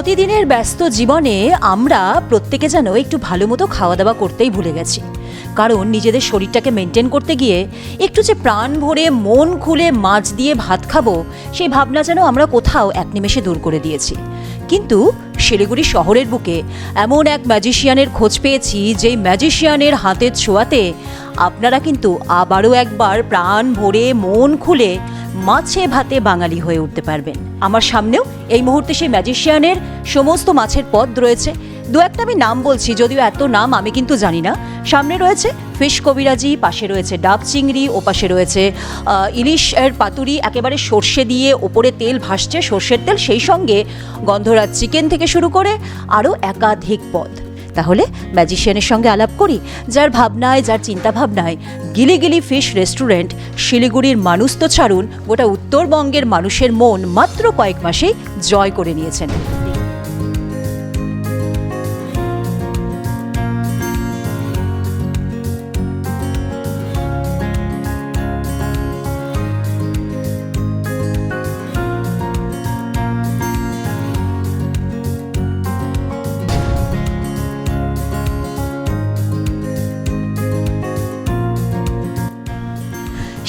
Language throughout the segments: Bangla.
প্রতিদিনের ব্যস্ত জীবনে আমরা প্রত্যেকে যেন একটু ভালো মতো খাওয়া দাওয়া করতেই ভুলে গেছি। কারণ নিজেদের শরীরটাকে মেনটেন করতে গিয়ে একটু যে প্রাণ ভরে মন খুলে মাছ দিয়ে ভাত খাব, সেই ভাবনা যেন আমরা কোথাও এক নিমেষে দূর করে দিয়েছি। কিন্তু শিলিগুড়ি শহরের বুকে এমন এক ম্যাজিশিয়ানের খোঁজ পেয়েছি, যেই ম্যাজিশিয়ানের হাতের ছোঁয়াতে আপনারা কিন্তু আবারও একবার প্রাণ ভরে মন খুলে মাছে ভাতে বাঙালি হয়ে উঠতে পারবেন। আমার সামনেও এই মুহূর্তে সেই ম্যাজিশিয়ানের সমস্ত মাছের পদ রয়েছে। দু একটা আমি নাম বলছি যদিও এত নাম আমি কিন্তু জানি না। সামনে রয়েছে ফিশ কবিরাজি পাশে রয়েছে ডাব চিংড়ি ও পাশে রয়েছে আহ, ইলিশ এর পাতুরি একেবারে সর্ষে দিয়ে ওপরে তেল ভাসছে সর্ষের তেল সেই সঙ্গে গন্ধরাজ চিকেন থেকে শুরু করে আরও একাধিক পদ। তাহলে ম্যাজিশিয়ানের সঙ্গে আলাপ করি, যার ভাবনায়, যার চিন্তা ভাবনায় গিলি গিলি ফিশ রেস্টুরেন্ট শিলিগুড়ির মানুষ তো ছাড়ুন, গোটা উত্তরবঙ্গের মানুষের মন মাত্র কয়েক মাসেই জয় করে নিয়েছেন।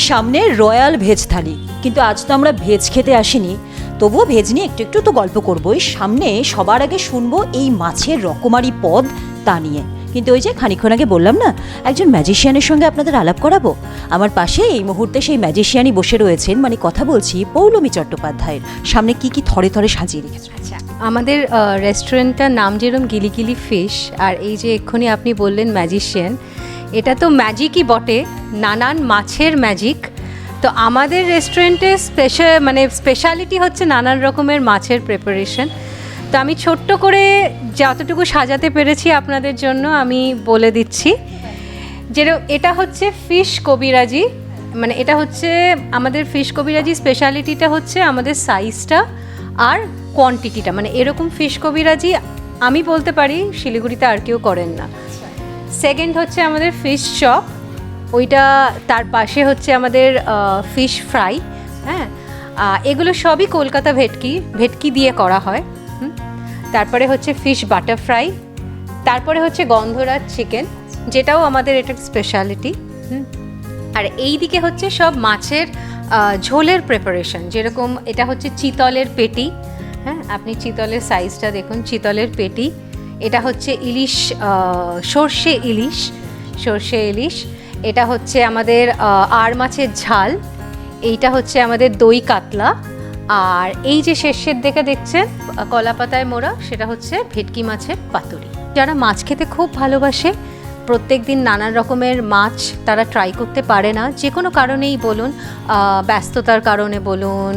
সামনে রয়্যাল ভেজ থালি। কিন্তু আজ তো আমরা ভেজ খেতে আসিনি। তবুও ভেজ নিয়ে একটু একটু তো গল্প করবোই সামনে সবার আগে শুনব এই মাছের রকমারি পদ তা নিয়ে। কিন্তু ওই যে খানিক্ষণ আগে বললাম না, একজন ম্যাজিশিয়ানের সঙ্গে আপনাদের আলাপ করাবো? আমার পাশে এই মুহূর্তে সেই ম্যাজিশিয়ানই বসে রয়েছেন। মানে কথা বলছি পৌলমী চট্টোপাধ্যায়ের। সামনে কি কি থরে থরে সাজিয়ে রেখেছে। আচ্ছা আমাদের রেস্টুরেন্টটার নাম যেরকম গিলিগিলি ফিশ আর এই যে এক্ষুনি আপনি বললেন ম্যাজিশিয়ান এটা তো ম্যাজিকই বটে, নানান মাছের ম্যাজিক তো আমাদের রেস্টুরেন্টে স্পেশাল মানে স্পেশালিটি হচ্ছে নানান রকমের মাছের প্রিপারেশন তো আমি ছোট্ট করে যতটুকু সাজাতে পেরেছি আপনাদের জন্য আমি বলে দিচ্ছি। যেরকম এটা হচ্ছে ফিশ কবিরাজি মানে এটা হচ্ছে আমাদের ফিশ কবিরাজি স্পেশালিটিটা হচ্ছে আমাদের সাইজটা আর কোয়ান্টিটিটা মানে এরকম ফিশ কবিরাজি আমি বলতে পারি, শিলিগুড়িতে আর কেউ করেন না। সেকেন্ড হচ্ছে আমাদের ফিশ চপ ওইটা তার পাশে হচ্ছে আমাদের ফিশ ফ্রাই হ্যাঁ? এগুলো সবই কলকাতা ভেটকি ভেটকি দিয়ে করা হয়। তারপরে হচ্ছে ফিশ বাটার ফ্রাই তারপরে হচ্ছে গন্ধরাজ চিকেন যেটাও আমাদের এটা স্পেশালিটি আর এই দিকে হচ্ছে সব মাছের ঝোলের প্রিপারেশন যেরকম এটা হচ্ছে চিতলের পেটি হ্যাঁ? আপনি চিতলের সাইজটা দেখুন, চিতলের পেটি এটা হচ্ছে ইলিশ সর্ষে ইলিশ সর্ষে ইলিশ। এটা হচ্ছে আমাদের আর মাছের ঝাল। এইটা হচ্ছে আমাদের দই কাতলা। আর এই যে শেষের দিকে দেখছেন, কলা পাতায় মোড়া, সেটা হচ্ছে ভেটকি মাছের পাতুরি। যারা মাছ খেতে খুব ভালোবাসে প্রত্যেক দিন নানান রকমের মাছ তারা ট্রাই করতে পারে না। যে কোনো কারণেই বলুন ব্যস্ততার কারণে বলুন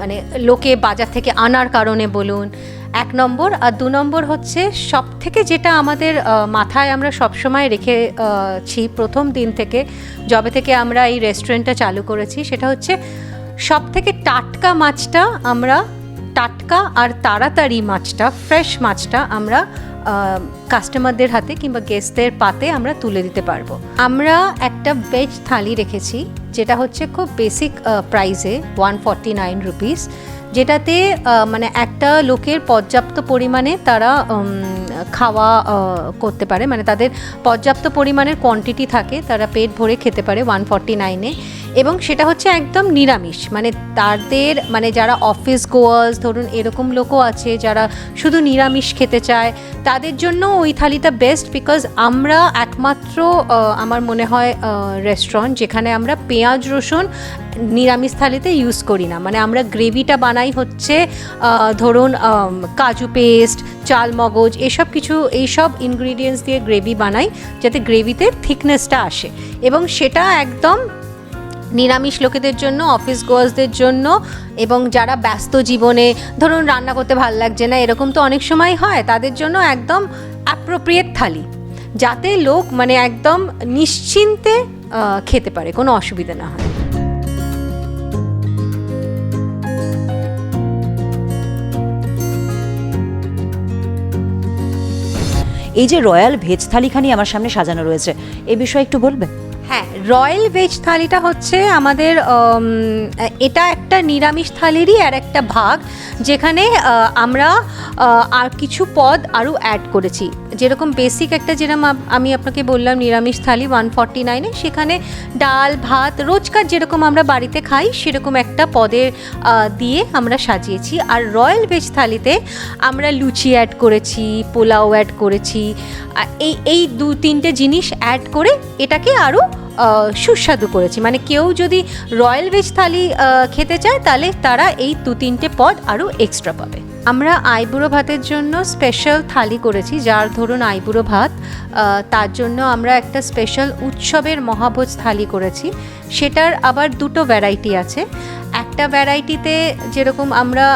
মানে লোকে বাজার থেকে আনার কারণে বলুন এক নম্বর আর দু নম্বর হচ্ছে সব থেকে যেটা আমাদের মাথায় আমরা সবসময় রেখে আহ, প্রথম দিন থেকে যবে থেকে আমরা এই রেস্টুরেন্টটা চালু করেছি সেটা হচ্ছে সব থেকে টাটকা মাছটা আমরা টাটকা আর তাড়াতাড়ি মাছটা ফ্রেশ মাছটা আমরা কাস্টমারদের হাতে কিংবা গেস্টদের পাতে আমরা তুলে দিতে পারব। আমরা একটা ভেজ থালি রেখেছি যেটা হচ্ছে খুব বেসিক প্রাইসে ওয়ান ফর্টি নাইন রুপিস যেটাতে মানে একটা লোকের পর্যাপ্ত পরিমাণে তারা খাওয়া করতে পারে। মানে তাদের পর্যাপ্ত পরিমাণের কোয়ান্টিটি থাকে, তারা পেট ভরে খেতে পারে ওয়ান ফর্টি নাইনে। এবং সেটা হচ্ছে একদম নিরামিষ। মানে তাদের মানে যারা অফিস গোয়ার্স ধরুন এরকম লোকও আছে যারা শুধু নিরামিষ খেতে চায়, তাদের জন্য ওই থালিটা বেস্ট বিকজ আমরা একমাত্র আমার মনে হয় রেস্টুরেন্ট যেখানে আমরা পেঁয়াজ, রসুন নিরামিষ থালিতে ইউজ করি না। মানে আমরা গ্রেভিটা বানাই হচ্ছে ধরুন কাজু পেস্ট চাল মগজ, এসব কিছু, এইসব ইনগ্রিডিয়েন্টস দিয়ে গ্রেভি বানাই যাতে গ্রেভিতে থিকনেসটা আসে। এবং সেটা একদম নিরামিষ লোকেদের জন্য অফিস গোয়ার্সদের জন্য এবং যারা ব্যস্ত জীবনে, ধরুন রান্না করতে ভালো লাগছে না, এরকম তো অনেক সময় হয়, তাদের জন্য একদম অ্যাপ্রোপ্রিয়েট থালি। যাতে লোক মানে একদম নিশ্চিন্তে খেতে পারে, কোনো অসুবিধা না হয়। এই যে রয়্যাল ভেজ থালিখানি আমার সামনে সাজানো রয়েছে, এ বিষয়ে একটু বলবেন হ্যাঁ রয়্যাল ভেজ থালিটা হচ্ছে আমাদের এটা একটা নিরামিষ থালিরই আর একটা ভাগ, যেখানে আমরা আর কিছু পদ আরও অ্যাড করেছি। যেরকম বেসিক একটা যেরকম আমি আপনাকে বললাম নিরামিষ থালি ওয়ান ফর্টি নাইনে সেখানে ডাল, ভাত, রোজকার যেরকম আমরা বাড়িতে খাই, সেরকম একটা পদের দিয়ে আমরা সাজিয়েছি। আর রয়্যাল ভেজ থালিতে আমরা লুচি অ্যাড করেছি, পোলাও অ্যাড করেছি এই এই দু তিনটে জিনিস অ্যাড করে এটাকে আরও সুস্বাদু করেছি। মানে কেউ যদি রয়্যাল ভেজ থালি খেতে চায়, তাহলে তারা এই দু তিনটে পদ আরও এক্সট্রা পাবে। আমরা আইবুড়ো ভাতের জন্য স্পেশাল থালি করেছি, যার ধরুন আইবুড়ো ভাত তার জন্য আমরা একটা স্পেশাল উৎসবের মহাভোজ থালি করেছি। সেটার আবার দুটো ভ্যারাইটি আছে। একটা ভ্যারাইটিতে যেরকম আমরা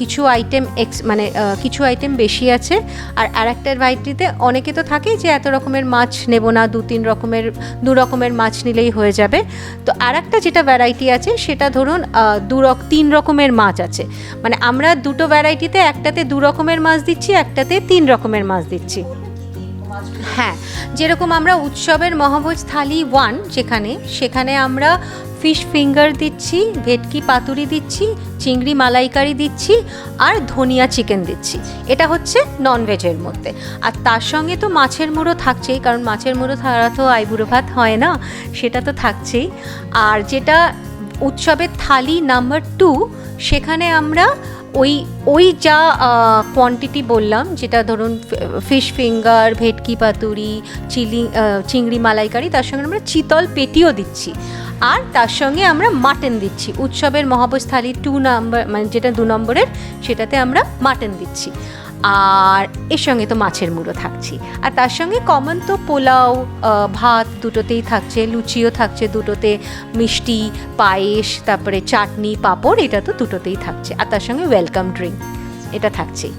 কিছু আইটেম এক্স মানে কিছু আইটেম বেশি আছে, আর আর একটা ভ্যারাইটিতে অনেকে তো থাকে যে এত রকমের মাছ নেব না, দু তিন রকমের, দু রকমের মাছ নিলেই হয়ে যাবে। তো আর একটা যেটা ভ্যারাইটি আছে সেটা ধরুন দু রক, তিন রকমের মাছ আছে। মানে আমরা দুটো ভ্যারাইটিতে একটাতে দু রকমের মাছ দিচ্ছি, একটাতে তিন রকমের মাছ দিচ্ছি। হ্যাঁ যেরকম আমরা উৎসবের মহাভোজ থালি ওয়ান যেখানে, সেখানে আমরা ফিশ ফিঙ্গার দিচ্ছি, ভেটকি পাতুরি দিচ্ছি, চিংড়ি মালাইকারি দিচ্ছি, আর ধনিয়া চিকেন দিচ্ছি। এটা হচ্ছে ননভেজের মধ্যে। আর তার সঙ্গে তো মাছের মুড়ো থাকছেই, কারণ মাছের মুড়ো ছাড়া তো আইবুড়ো ভাত হয় না, সেটা তো থাকছেই। আর যেটা উৎসবের থালি নাম্বার টু সেখানে আমরা ওই ওই যা কোয়ান্টিটি বললাম, যেটা ধরুন ফিশ ফিঙ্গার ভেটকি পাতুরি, চিলি চিংড়ি মালাইকারি, তার সঙ্গে আমরা চিতল পেটিও দিচ্ছি। আর তার সঙ্গে আমরা মাটন দিচ্ছি। উৎসবের মহাভোজ টু নাম্বার মানে যেটা দু নম্বরের, সেটাতে আমরা মাটন দিচ্ছি। আর এর সঙ্গে তো মাছের মুড়ো থাকছি। আর তার সঙ্গে কমন তো পোলাও ভাত দুটোতেই থাকছে, লুচিও থাকছে দুটোতে, মিষ্টি, পায়েস, তারপরে চাটনি, পাঁপড়, এটা তো দুটোতেই থাকছে। আর তার সঙ্গে ওয়েলকাম ড্রিঙ্ক এটা থাকছেই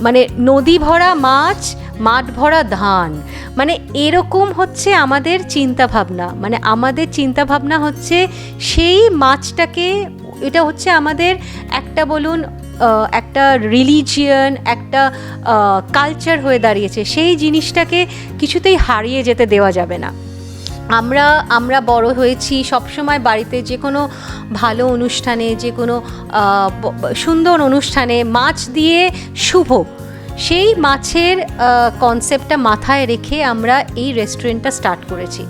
মানে নদী ভরা মাছ, মাঠ ভরা ধান মানে এরকম হচ্ছে আমাদের চিন্তা ভাবনা মানে আমাদের চিন্তা ভাবনা হচ্ছে সেই মাছটাকে, এটা হচ্ছে আমাদের একটা বলুন একটা রিলিজিয়ন একটা কালচার হয়ে দাঁড়িয়েছে, সেই জিনিসটাকে কিছুতেই হারিয়ে যেতে দেওয়া যাবে না। আমরা আমরা বড় হয়েছি, সবসময় বাড়িতে যে কোনো ভালো অনুষ্ঠানে, যে কোনো সুন্দর অনুষ্ঠানে মাছ দিয়ে শুভ। সেই মাছের কনসেপ্টটা মাথায় রেখে আমরা এই রেস্টুরেন্টটা স্টার্ট করেছি।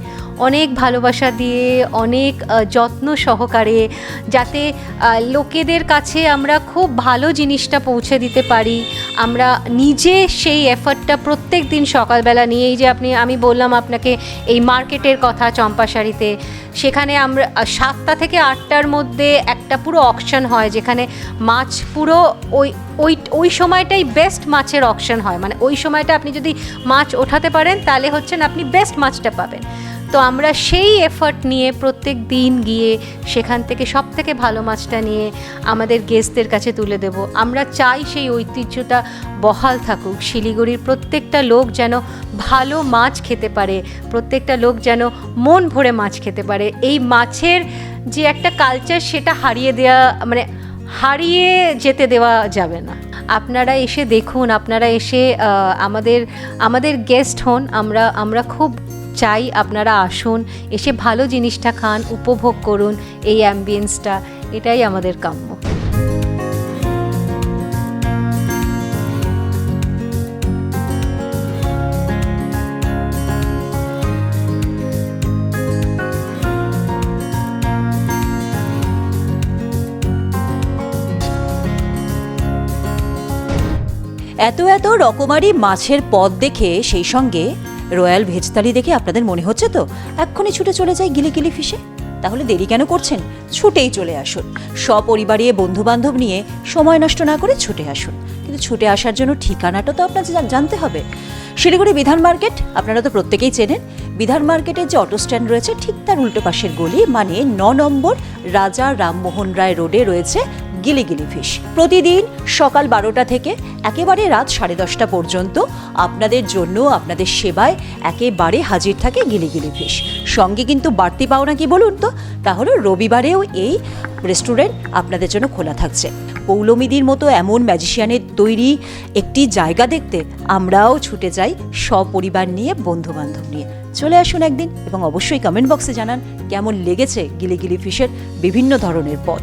অনেক ভালোবাসা দিয়ে, অনেক যত্ন সহকারে যাতে লোকেদের কাছে আমরা খুব ভালো জিনিসটা পৌঁছে দিতে পারি। আমরা নিজে সেই এফার্টটা প্রত্যেক দিন সকালবেলা নিয়ে যে আপনি, আমি বললাম আপনাকে এই মার্কেটের কথা চম্পাশাড়িতে, সেখানে আমরা সাতটা থেকে আটটার মধ্যে একটা পুরো অকশন হয় যেখানে মাছ পুরো ওই ওই ওই সময়টাই বেস্ট মাছের অকশন হয়। মানে ওই সময়টা আপনি যদি মাছ ওঠাতে পারেন, তাহলে হচ্ছেন আপনি বেস্ট মাছটা পাবেন। তো আমরা সেই এফার্ট নিয়ে প্রত্যেক দিন গিয়ে সেখান থেকে সব থেকে ভালো মাছটা নিয়ে আমাদের গেস্টদের কাছে তুলে দেব। আমরা চাই সেই ঐতিহ্যটা বহাল থাকুক। শিলিগুড়ির প্রত্যেকটা লোক যেন ভালো মাছ খেতে পারে, প্রত্যেকটা লোক যেন মন ভরে মাছ খেতে পারে। এই মাছের যে একটা কালচার সেটা হারিয়ে দেওয়া মানে হারিয়ে যেতে দেওয়া যাবে না। আপনারা এসে দেখুন, আপনারা এসে আমাদের আমাদের গেস্ট হন। আমরা আমরা খুব চাই আপনারা আসুন, এসে ভালো জিনিসটা খান, উপভোগ করুন এই অ্যাম্বিয়েন্সটা এটাই আমাদের কাম্য। এত এত রকমারি মাছের পদ দেখে সেই সঙ্গে রয়্যাল ভেজ থালি দেখে আপনাদের মনে হচ্ছে তো? এক্ষুনি ছুটে চলে যায় গিলি গিলি ফিশে। তাহলে দেরি কেন করছেন? ছুটেই চলে আসুন। সপরিবারে বন্ধু বান্ধব নিয়ে সময় নষ্ট না করে ছুটে আসুন। কিন্তু ছুটে আসার জন্য ঠিকানাটা তো আপনার জা- জানতে হবে। শিলিগুড়ি বিধান মার্কেট, আপনারা তো প্রত্যেকেই চেনেন। বিধান মার্কেটের যে অটো স্ট্যান্ড রয়েছে, ঠিক তার উল্টো পাশের গলি মানে ন নম্বর রাজা রামমোহন রায় রোডে রয়েছে গিলিগিলি ফিশ প্রতিদিন সকাল বারোটা থেকে একেবারে রাত সাড়ে দশটা পর্যন্ত আপনাদের জন্য, আপনাদের সেবায় একেবারে হাজির থাকে গিলিগিলি ফিশ সঙ্গে কিন্তু বাড়তি পাওনা কি বলুন তো? তাহলে রবিবারেও এই রেস্টুরেন্ট আপনাদের জন্য খোলা থাকছে। পৌলমিদির মতো এমন ম্যাজিশিয়ানের তৈরি একটি জায়গা দেখতে আমরাও ছুটে যাই সপরিবার নিয়ে বন্ধু বান্ধব নিয়ে। চলে আসুন একদিন এবং অবশ্যই কমেন্ট বক্সে জানান কেমন লেগেছে গিলিগিলি গিলি ফিশের বিভিন্ন ধরনের পদ।